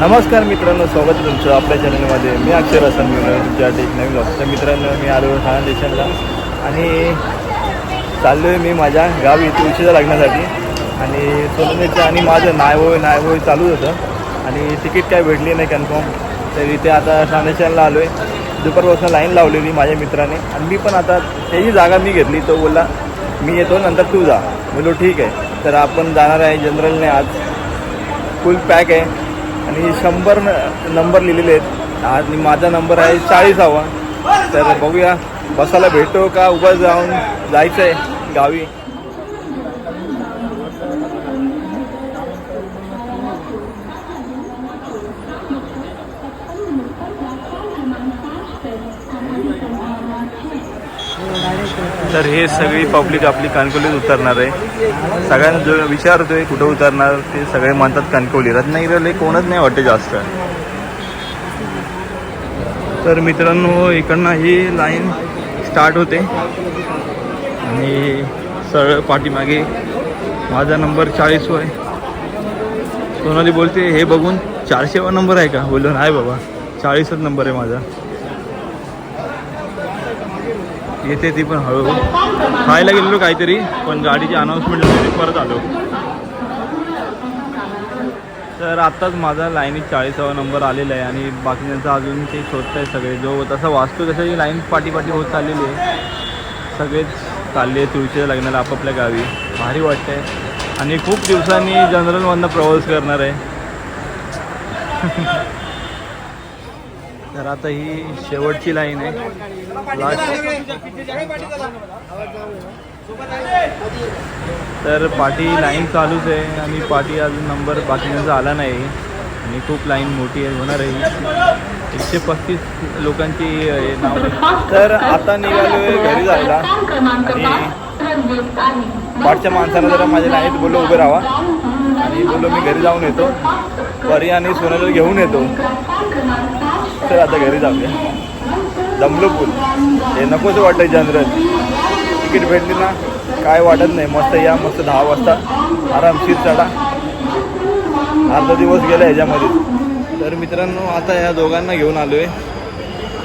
नमस्कार मित्रांनो स्वागत आहे तुमचं आपल्या चॅनलमध्ये मी अक्षर असन मी तुमच्यासाठी एक नवीन ब्लॉग तर मित्रांनो मी आलो ठाणा स्टेशनला आणि चाललो आहे मी माझ्या गावी तुळशीच्या लग्नासाठी. आणि सोननेचं आणि माझं नाय होय नाय होय चालूच होतं. आणि तिकीट काय भेटली नाही कन्फर्म तर इथे आता ठाणे स्टेशनला आलो आहे दुपारपासून लाईन लावलेली माझ्या मित्राने. आणि मी पण आता त्याची जागा मी घेतली. तो बोलला मी येतो नंतर तू जा. बोलो ठीक आहे. तर आपण जाणार आहे जनरलने आज. फुल पॅक आहे. आणि शंभर न- नंबर लिहिलेले आहेत. आणि माझा नंबर आहे चाळीसावा. तर बघूया बसायला भेटतो का? उभं जाऊन जायचं आहे गावी. तर हे सगळी पब्लिक आपली कणकवलीत उतरणार आहे. सगळ्यांना जो विचारतोय कुठं उतरणार ते सगळे म्हणतात कणकवली. रत्नागिरीला कोणच नाही वाटते जास्त. तर मित्रांनो इकडनं ही लाईन स्टार्ट होते. आणि सरळ पाठीमागे माझा नंबर चाळीस आहे. सोनाली बोलते हे बघून चारशेवा नंबर आहे का? बोललो नाही बाबा चाळीसच नंबर आहे माझा. येते ती पण हळूहळू. खायला गेलेलो काहीतरी पण गाडीची अनाऊन्समेंट झाली परत आलो. तर आत्ताच माझा लाईनीत चाळीसावा नंबर आलेला आहे आणि बाकीच्यांचा अजून ते शोधत आहे सगळे. जो तसा वाचतो तशी लाईन पाठीपाठी होत चाललेली आहे सगळेच चालले तुळशीच्या लग्नाला आपापल्या गावी. भारी वाटतंय. आणि खूप दिवसांनी जनरलमधनं प्रवास करणार आहे. तर आता ही शेवटची लाईन आहे. लास्ट तर पाठी लाईन चालूच आहे आणि पाठी अजून नंबर बाकीचा आला नाही. आणि खूप लाईन मोठी आहे होणार आहे. एकशे पस्तीस लोकांची हे नाव तर आता निघालो घरी जायला. आणि पाठच्या माणसानं जरा माझ्या लाईनीत बोललो उभे राहा. आणि बोललो मी घरी जाऊन येतो. परी आणि सोनाला घेऊन येतो. तर आता घरी जाऊया. दमलो पूल हे नकोच वाटतं जनरल तिकीट भेटली ना काय वाटत नाही. मस्त या मस्त दहा वाजता. आरामशीर चढा. अर्धा दिवस गेला ह्याच्यामध्ये तर मित्रांनो आता या दोघांना घेऊन आलो आहे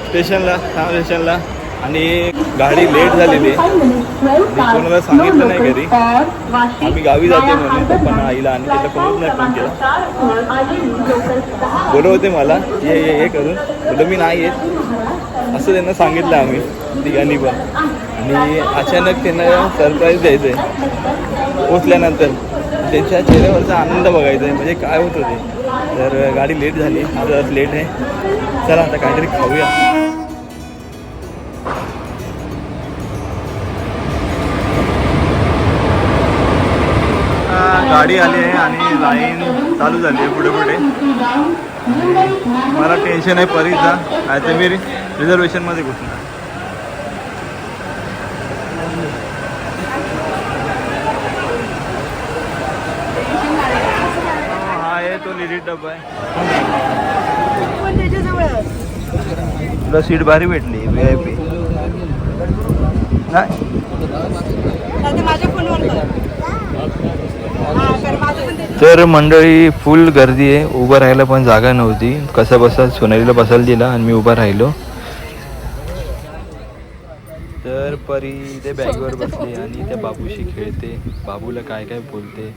स्टेशनला स्टेशनला आणि गाडी लेट झालेली आहे. कोणाला सांगितलं नाही घरी. आम्ही गावी जाते म्हणून पप्पांना आईला आणि त्याला कोणच नाही फोन केला? बोलवते मला. ये ये ये करून. बोललो मी नाही येत. असं त्यांना सांगितलं आम्ही. तिघांनी पण. आणि अचानक त्यांना सरप्राईज द्यायचं आहे पोचल्यानंतर त्यांच्या चेहऱ्यावरचा आनंद बघायचा आहे म्हणजे काय होतं ते. तर गाडी लेट झाली. आज लेट आहे. चला आता काहीतरी खाऊया. गाडी आली आहे आणि लाईन चालू झाली आहे पुढे पुढे. मला टेन्शन आहे परीचा नाही तर मी रिझर्वेशनमध्ये घुसणार. हा आहे तो लिडिट डब्बा आहे. तुला सीट भारी भेटली व्ही आय पी नाही? माझ्या फोनवर तर मंडळी फुल गर्दी आहे. उभं राहायला पण जागा नव्हती. कसा बसा सोनालीला बसायला दिला आणि मी उभा राहिलो. तर परी ते बॅगवर बसली आणि त्या बाबूशी खेळते. बाबूला काय काय बोलते?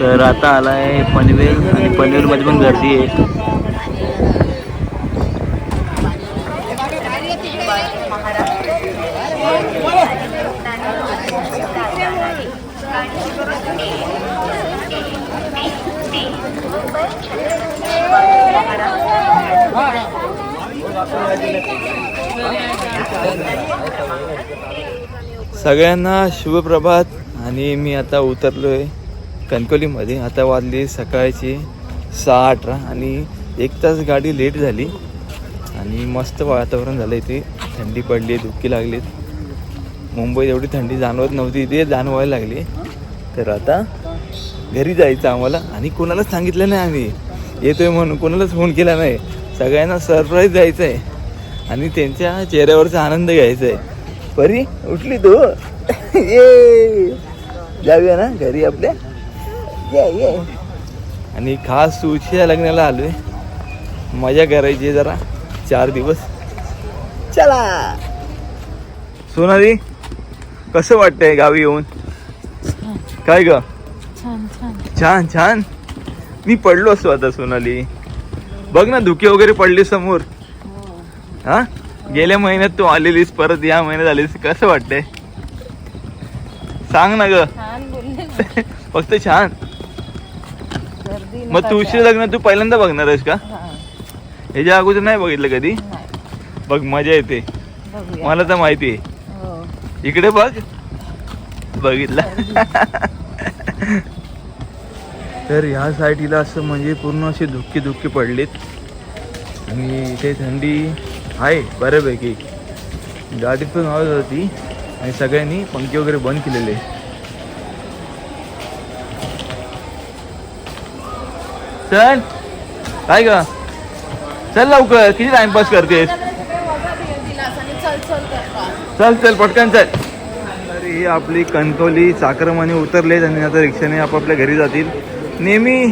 तर आता आलाय पनवेल आणि पनवेल मध्ये पण गर्दी आहे. सगळ्यांना शुभप्रभात. आणि मी आता उतरलो आहे कणकोलीमध्ये आता वाजली सकाळची सहा अठरा आणि एक तास गाडी लेट झाली. आणि मस्त वातावरण झालं इथे. थंडी पडली धुकी लागलीत मुंबईत एवढी थंडी जाणवत नव्हती. इथे जाणवायला लागली. तर आता घरी जायचं आम्हाला. आणि कोणालाच सांगितलं नाही आम्ही. येतोय म्हणून कोणालाच फोन केला नाही. सगळ्यांना सरप्राईज द्यायचं आहे आणि त्यांच्या चेहऱ्यावरचा आनंद घ्यायचा आहे परी उठली तू? ये. जाऊया ना घरी आपल्या. ये ये. आणि खास सुशीच्या लग्नाला आलोय. मजा करायची जरा. चार दिवस. चला. सोनाली कसं वाटतंय गावी येऊन? काय ग? छान छान. छान छान. मी पडलो असतो आता सोनाली. बघ ना धुके वगैरे पडले समोर. हा. गेल्या महिन्यात तू आलेलीस परत या महिन्यात आलीस कसं वाटतंय? सांग ना ग. फक्त छान. मग तुळशी लग्न तू पहिल्यांदा बघणार आहेस का? हा, ह्याच्या अगोदर नाही बघितलं कधी. बघ मजा येते. मला तर माहिती आहे. हो. इकडे बघ. बघितलं. तर ह्या साईडला असं म्हणजे पूर्ण असे धुके धुके पडलेत. आणि इथे थंडी आहे बऱ्यापैकी. गाडीत पण आवाज होती आणि सगळ्यांनी पंखे वगैरे बंद केलेले. चल. काय ग? चल लवकर. किती टाइमपास करतेस? चल चल पटकन चल. तर ही आपली कणकवली चाकरमाने उतरलेत आणि आता रिक्षाने आपापल्या घरी जातील. नेहमी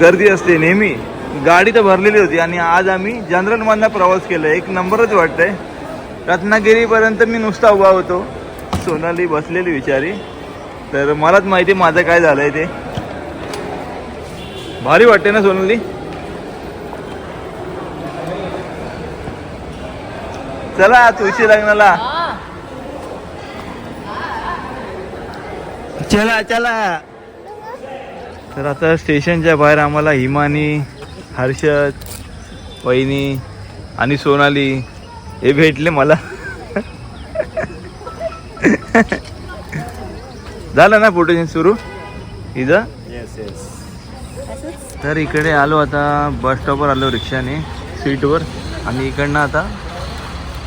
गर्दी असते नेहमी. गाडी तर भरलेली होती आणि आज आम्ही जनरलमधनं प्रवास केला एक नंबरच वाटतंय. रत्नागिरीपर्यंत मी नुसता उभा होतो. सोनाली बसलेली विचारी तर मलाच माहिती आहे माझं काय झालंय ते. भारी वाटते ना सोनाली? चला तुळशी लग्नाला. चला चला. तर आता स्टेशनच्या बाहेर आम्हाला हिमानी हर्षद वहिनी आणि सोनाली हे भेटले मला. झालं ना फोटो सुरू? इथं? तर इकडे आलो आता बस स्टॉपवर आलो रिक्षाने सीटवर आणि इकडनं आता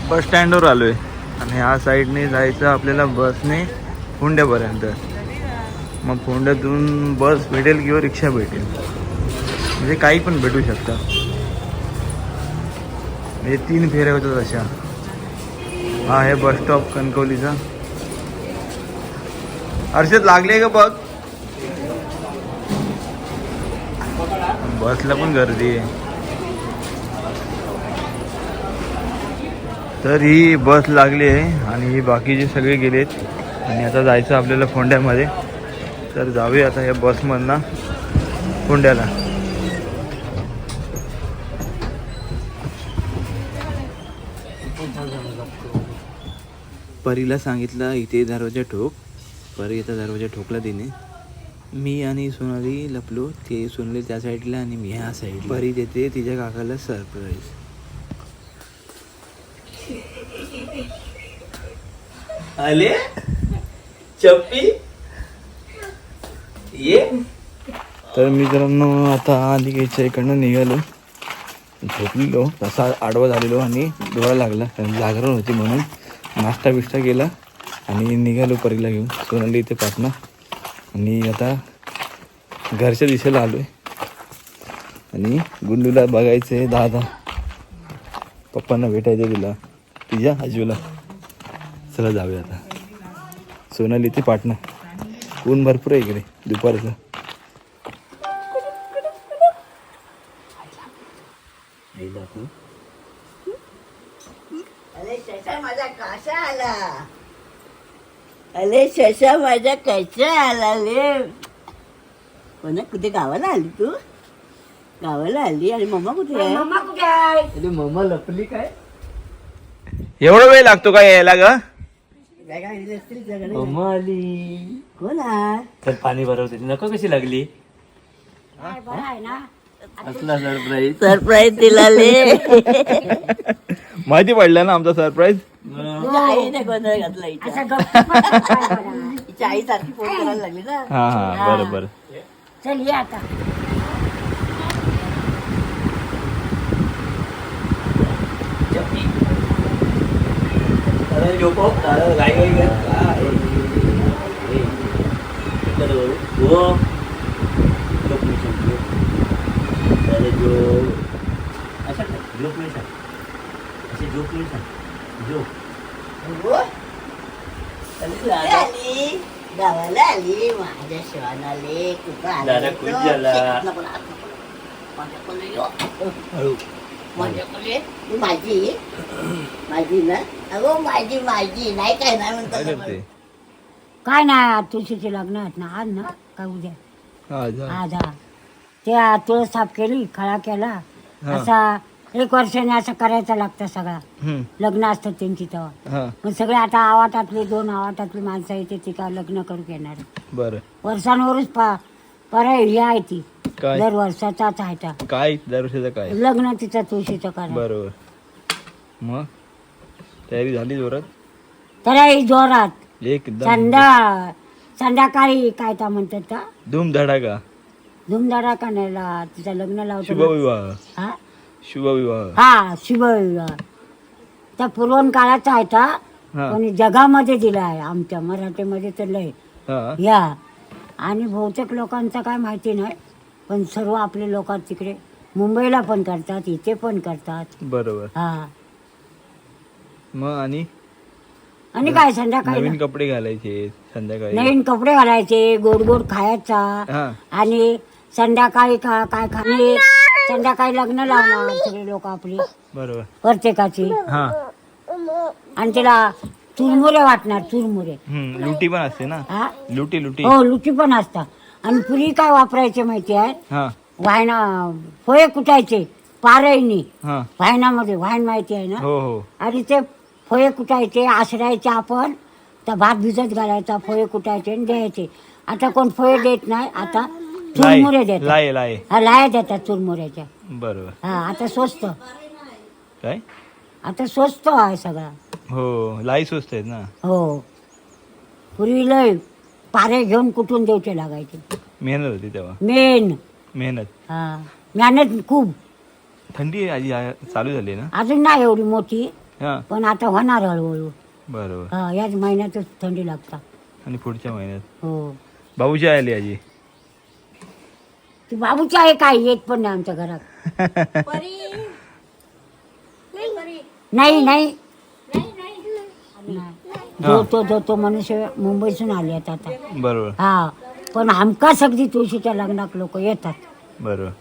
बस स्टँडवर आलो आहे आणि ह्या साईडने जायचं आपल्याला बसने हुंड्यापर्यंत. मग फोंड्यातून बस भेटेल किंवा रिक्षा भेटेल. म्हणजे काही पण भेटू शकतं. म्हणजे तीन फेऱ्या होतात अशा. हा आहे बस स्टॉप कणकवलीचा. हर्षद लागले का बघ बसला पण गर्दी आहे. तर ही बस लागली आहे आणि ही बाकीचे सगळे गेलेत. आणि आता जायचं आपल्याला फोंड्यामध्ये. तर जाऊया आता या बसमधनं फोंड्याला परीला सांगितलं इथे दरवाजा ठोक. परी इथं दरवाजा ठोकला तिने. मी आणि सोनाली लपलो ते सोनाली त्या साईडला आणि मी ह्या साईड परी देते तिच्या काकाला सरप्राईज. आले? चप्पी? ये. तर मित्रांनो आता अलिगेच्या इकडनं निघालो. झोपलेलो. तसा आडवा झालेलो आणि डोळा लागला. कारण जागरण होती म्हणून नाश्ता बिष्टा केला आणि निघालो परीला घेऊन. सोनाली इथे पाटणा आणि आता घरच्या दिशेला आलो आहे आणि गुंडूला बघायचं आहे दादा. पप्पांना भेटायचं तुला. तिच्या आजूला. चला जाऊया आता. सोनाली इथे पाटणा ऊन भरपूर आहे इकडे दुपारचं? अरे शशा माझा कसा आला. अरे शशा माझा कसा आला ले कोणा कुठे गावाला आली तू? गावाला आली आणि मम्मा कुठे आहे? अरे मम्मा लपली काय? एवढा वेळ लागतो का यायला ग? बॅगा आणली असतील तुझ्याकडे. मम्मा आली. तर पाणी भरवते. नको कशी लागली? असला सरप्राईज सरप्राईज दिला माहिती पडलं ना आमचा सरप्राईज तुझ्या आईने गोंधळ घातला हिच्या हिच्या आई सारखी फोन करायला लागली ना. हा हा बरं बरं चल ये आता. गाई गाई कर. अरे झोप असं काय? झोप नाही सांग असे झोप नाही सांग झोप आली. गावाला आली. माझ्या शिवान आले. कुठं दादा झाला. हळू. माझ्याकडे माझी. माझी ना? अगो माझी माझी. नाही काय नाही म्हणतात काय नाही तुळशीचे लग्न आहेत ना आज ना काय उद्या? हा. जा. आज त्या तुळस साफ केली खळा केला. हा. असा एक वर्षाने असं करायचं लागतं सगळा. लग्न असतात त्यांची तेव्हा. हा. मग सगळे आता आवाटातली दोन आवाटातली माणसं येते ती का लग्न करू येणार बरं. वर्षांवरच पा ही आहे ती. काय? दर वर्षाचाच आहे त्या काय? दरवर्षीचं काय? लग्न तिचं तुळशीचं करा. बरोबर. मग? तयारी झाली जोरात? तर जोरात. एकदम संध्या संध्याकाळी काय त्या म्हणतात का? धूम धडाका धुमधडा कानाला तिचं लग्न लावतो. शुभविवाह. हा? शुभविवाह. हा शिवविवाह त्या पूर्वन काळाचा आहे त्या हा. पण जगामध्ये दिला आहे आमच्या मराठीमध्ये तर लय. हा. या. आणि बहुतेक लोकांचं काय माहिती नाही पण सर्व आपले लोक तिकडे मुंबईला पण करतात इथे पण करतात. बरोबर. हा. मग आणि? आणि काय संध्याकाळी नवीन कपडे घालायचे संध्याकाळी. नवीन कपडे घालायचे गोड गोड खायचा. हा. आणि संध्याकाळी का काय खाणे संध्याकाळी लग्न लावणार सगळे लोक आपली. बरोबर. प्रत्येकाची. हा. आणि तिला चुरमुरे वाटणार चुरमुरे. हम्म लुटी पण असते ना? हा? लुटी लुटी. हो लुटी पण असतात. आणि पुरी काय वापरायचे माहिती आहे? हा. वायना पोहे कुटायचे पारईनी हा. वायनामध्ये वायन माहिती आहे ना? हो हो. आणि ते फोये कुटायचे आसरायचे आपण तर भात भिजत घालायचा फोये कुटायचे आणि द्यायचे. आता कोण फोये देत नाही आता चुरमुरे देतात. लाय लाय हा लाया देतात चुरमुऱ्याच्या. बरोबर. हा आता स्वस्त. काय? आता स्वस्त आहे सगळा. हो लाई स्वस्त आहेत ना. हो. पूर्वी लय पारे घेऊन कुठून देवचे लागायचे? मेहनत होती तेव्हा. मेन. मेहनत. हा मेहनत खूप. थंडी आजी आ- चालू झाली ना? अजून नाही एवढी मोठी. हा. पण आता होणार हळूहळू. बरोबर. हा याच महिन्यातच थंडी लागतात आणि पुढच्या महिन्यात? हो. भाऊजी आली आजी. ती बाबूची आहे काय येत पण नाही आमच्या घरात. नाही नाही जो तो जो तो मनुष्य मुंबईतून आले आहेत आता. बरोबर. हा पण हमखास अगदी तुळशीच्या लग्नात लोक येतात. बरोबर.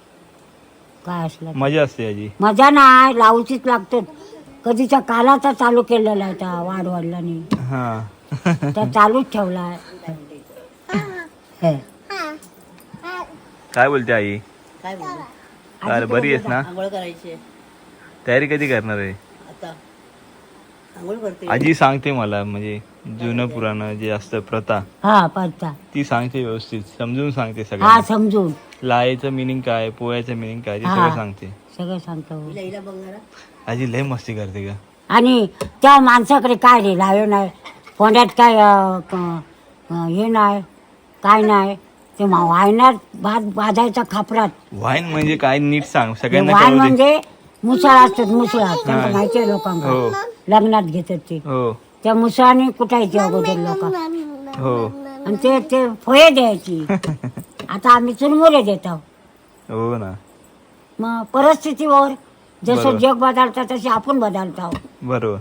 काय असलं मजा असते आजी. मजा नाही लावचीच लागतो कधीच्या कालाचा चालू केलेला आहे त्या वाढवडिलांनी हा. त्या चालूच ठेवला आहे. काय बोलते आई? काय बोलू बरी आहेस ना? आंघोळ करायची. तयारी कधी करणार आहे? आता. आंघोळ करते. आजी सांगते मला म्हणजे जुनं पुराणं जे असतं प्रथा हा ती सांगते व्यवस्थित समजून सांगते हा सगळं समजून. लायचं मिनिंग काय पोह्याचं मिनिंग काय ते हा. सगळं सांगते. सगळं सांगतो. लईला बघ जरा. आजी लय मस्ती करते का? आणि त्या माणसाकडे काय रे? लावे नाही. फोंड्यात काय अं, क- अं, हे नाही काय नाही. ते मा- वायनात भात भाजायचा खापरात. वाईन म्हणजे काय नीट सांग. सगळ्यांना कळू दे. म्हणजे मुसळ असतात मुसळ त्यांना हा. माहिती आहे हो. लोकांना लग्नात घेतात ते. हो. त्या मुसळाने कुटायचे अगोदर लोक. हो. आणि ते ते फळे द्यायची. आता आम्ही चुरमुरे देतो हो ना. मग परिस्थितीवर जसं बरोबर. जग बदलतं तसे आपण बदलतो बरोबर.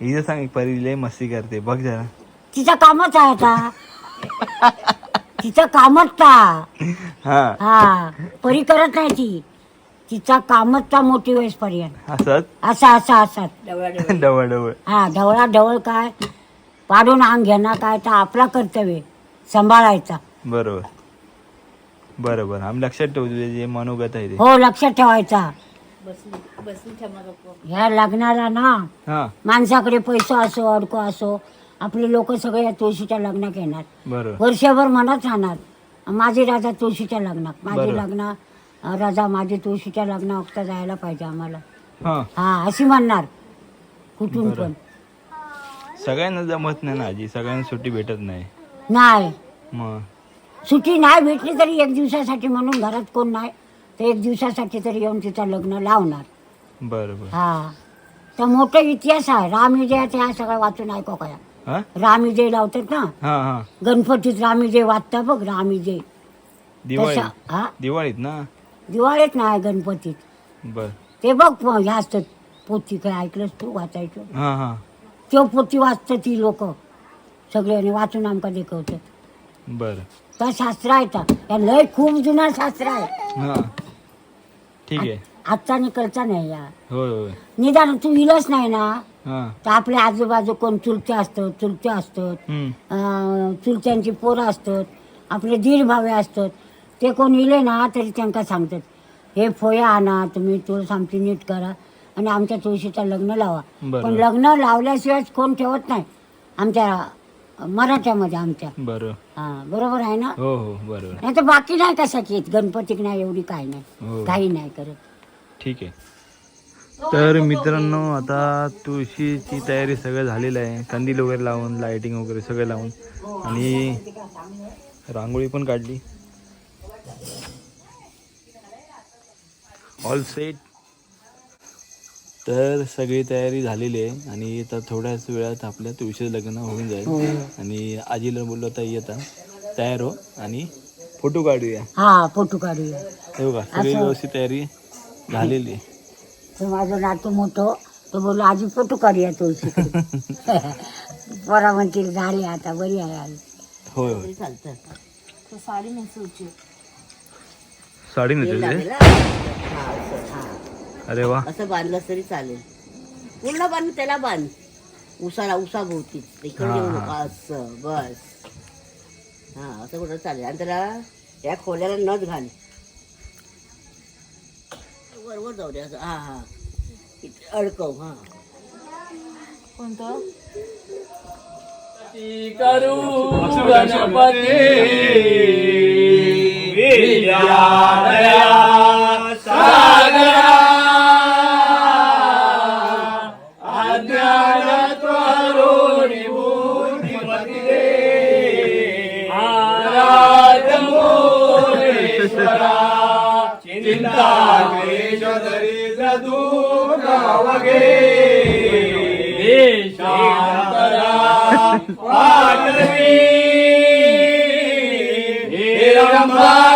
हिचं सांग परी लय मस्ती करते. बघ जरा. तिचं कामच आहे आता. तिचं कामच ता. हा. हा. परी करत नाही ती. तिचा कामच ता मोठी वेळेस पर्यंत. असत असा असा असा. डवळा डवळा डवळ डवळ हा ढवळा ढवळ काय? पाडून अंग घेणं काय? तर आपला कर्तव्य सांभाळायचा. बरोबर. बरोबर. आम्ही लक्षात ठेवू तुझे जे मनोगत आहे ते. हो लक्षात ठेवायचा. ह्या लग्नाला ना हा. माणसाकडे पैसा असो अडको असो आपले लोक सगळे या तुळशीच्या लग्नात येणार बरोबर. वर्षभर मनात राहणार. माझी राजा तुळशीच्या लग्नात. माझी बरोबर. लग्न अं, राजा माझी तुळशीच्या लग्न वक्ता जायला पाहिजे आम्हाला. हा. हा अशी म्हणणार. कुठून बरं. पण. सगळ्यांना जमत नाही ना आजी. सगळ्यांना सुट्टी भेटत नाही. नाही. मग? सुट्टी नाही भेटली तरी एक दिवसासाठी म्हणून घरात कोण नाही. तर एक दिवसासाठी तरी येऊन तिचं लग्न लावणार. बरोबर. हा. तर मोठा इतिहास आहे. रामविजयाचा ह्या सगळं वाचून ऐको काय हा? रामविजय लावतात ना? हा हा. गणपतीत रामविजय वाचता बघ रामविजय. दिवाळी तसा हा? दिवाळीत ना? दिवाळीत नाही गणपतीत. बर. ते बघ प- ह्या असतात पोथी काय ऐकलंस तू वाचायचं? हा हा. तो पोथी ती लोक. सगळ्यांनी वाचून आमका दाखवतात. बर. त्या शास्त्र आहे त्या या लय खूप जुना शास्त्र आहे. हा. ठीक आहे. आजचा निकलचा नाही या. होय होय. निदान तू इलच नाही ना हा. तर आपल्या आजूबाजू कोण चुलते असतात चुलते असतात हम्म. अं, चुलत्यांची पोरं असतात आपले दीड भावे असतात ते कोण इले ना तरी त्यांना सांगतात हे फोया आणा तुम्ही तुळस आमची नीट करा आणि आमच्या तुळशीचं लग्न लावा. पण लग्न लावल्याशिवाय कोण ठेवत नाही. आमच्या मराठ्यामध्ये आमच्या. बरं. हा बरोबर आहे ना? हो हो बरोबर. नाही तर बाकी नाही कशाची येत गणपतीक नाही एवढी काय हो. नाही काही नाही करत. ठीक आहे. तर मित्रांनो आता तुळशीची तयारी सगळं झालेलं आहे. कंदील वगैरे लावून लाइटिंग वगैरे सगळं लावून. आणि रांगोळी पण काढली. ऑल सेट तर सगळी तयारी झालेली आहे आणि आता थोड्याच वेळात आपल्या तुळशीचं लग्न होऊन जाईल. आणि आजीला बोललो आता येता तयार हो आणि फोटो काढूया. हा फोटो काढूया. हे बघा सगळी. व्यवस्थित तयारी झालेली आहे. तर माझं नातू मोठं तो बोललो आजी फोटो काढूया तुळशी म्हणतील झाली आता बरी आहे आई. होय होय. चालतं साडी. हा, असं, हा. अरे वा. असं बांधलं तरी चालेल. पूर्ण बांध त्याला बांध. उसाला उसा भोवती. इकडे हा, येऊ हा. नको असं बस. हा असं कुठं चालेल. आणि त्याला या खोल्याला नथ घाल. वर वर जाऊ दे असं. हा हा. इथे अडकव हा. Ramam.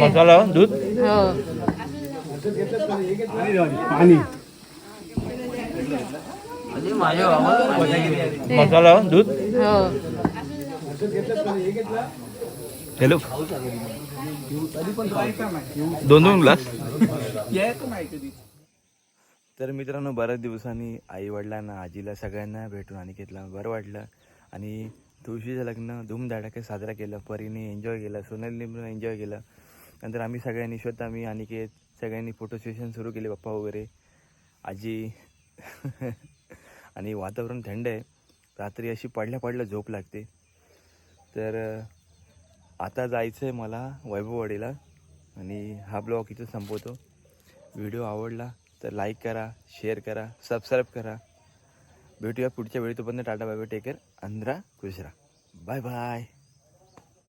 मसाला दूध? मसाला दूध? हॅलो. दोन दोन ग्लास. तर मित्रांनो बऱ्याच दिवसांनी आई वडिलांना आजीला सगळ्यांना भेटून अनिकेतला बरं वाटलं. आणि तुळशीचं लग्न धूमधडाक्यात साजरा केलं परीने एन्जॉय केलं सोनालीने पण एन्जॉय केलं. नंतर आम्ही सगळ्यांनी स्वतः मी अनिकेत सगळ्यांनी फोटो सेशन सुरू केले पप्पा वगैरे आजी. आणि वातावरण थंड आहे. रात्री अशी पडल्या पडल्या झोप लागते. तर आता जायचं आहे मला वैभववाडीला आणि हा ब्लॉग इथं संपवतो. व्हिडिओ आवडला तर लाईक करा शेअर करा सबस्क्राईब करा. भेटूया पुढच्या वेळी. तोपर्यंत tata bye bye take care अंध्रा खुश राहा. Bye bye